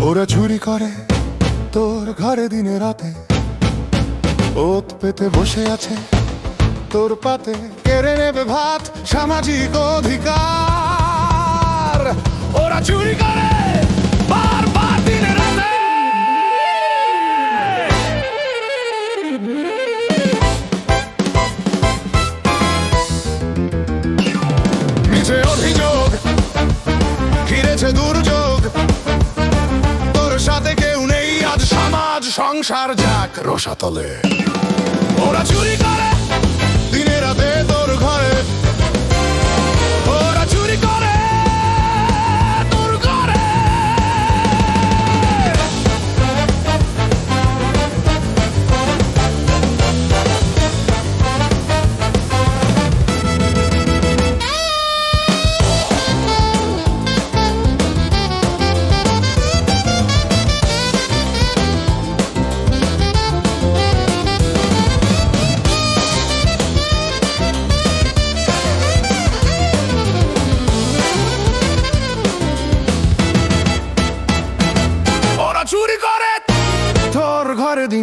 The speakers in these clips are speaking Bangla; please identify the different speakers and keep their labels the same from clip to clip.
Speaker 1: ওরা চুরি করে তোর ঘরে দিনে রাতে। ওত পেতে বসে আছে তোর পাতে। কেড়ে নেবে ভাত, সামাজিক অধিকার। ওরা চুরি করে! সংসার যাক রসাতলে। ওরা চুরি করে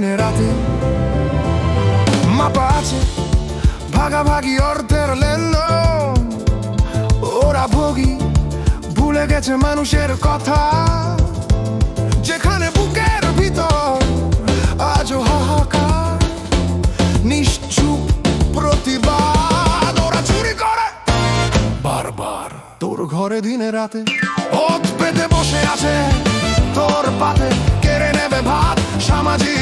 Speaker 1: দিনে রাতে মাপা আছে ভাগাভাগি অর্থের লেনদেন ওরা ভোগী ভুলে গেছে মানুষের কথা যেখানে বুকের ভিতর আজও হাহাকার নিশ্চুপ প্রতিবাদ ওরা চুরি করে বারবার তোর ঘরে দিনে রাতে ওত পেতে বসে আছে তোর পাতে কেড়ে নেবে ভাত সামাজিক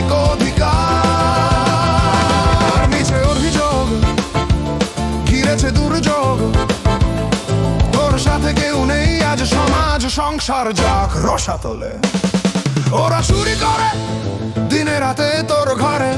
Speaker 1: সংসার যাক রসাতলে। ওরা চুরি করে দিনে রাতে তোর ঘরে।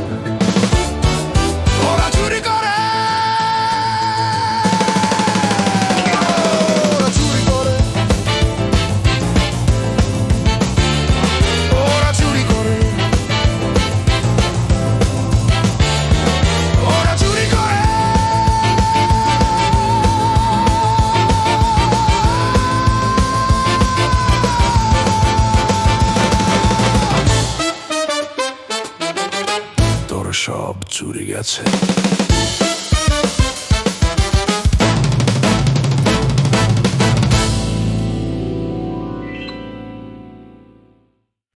Speaker 1: সব চুরি গেছে।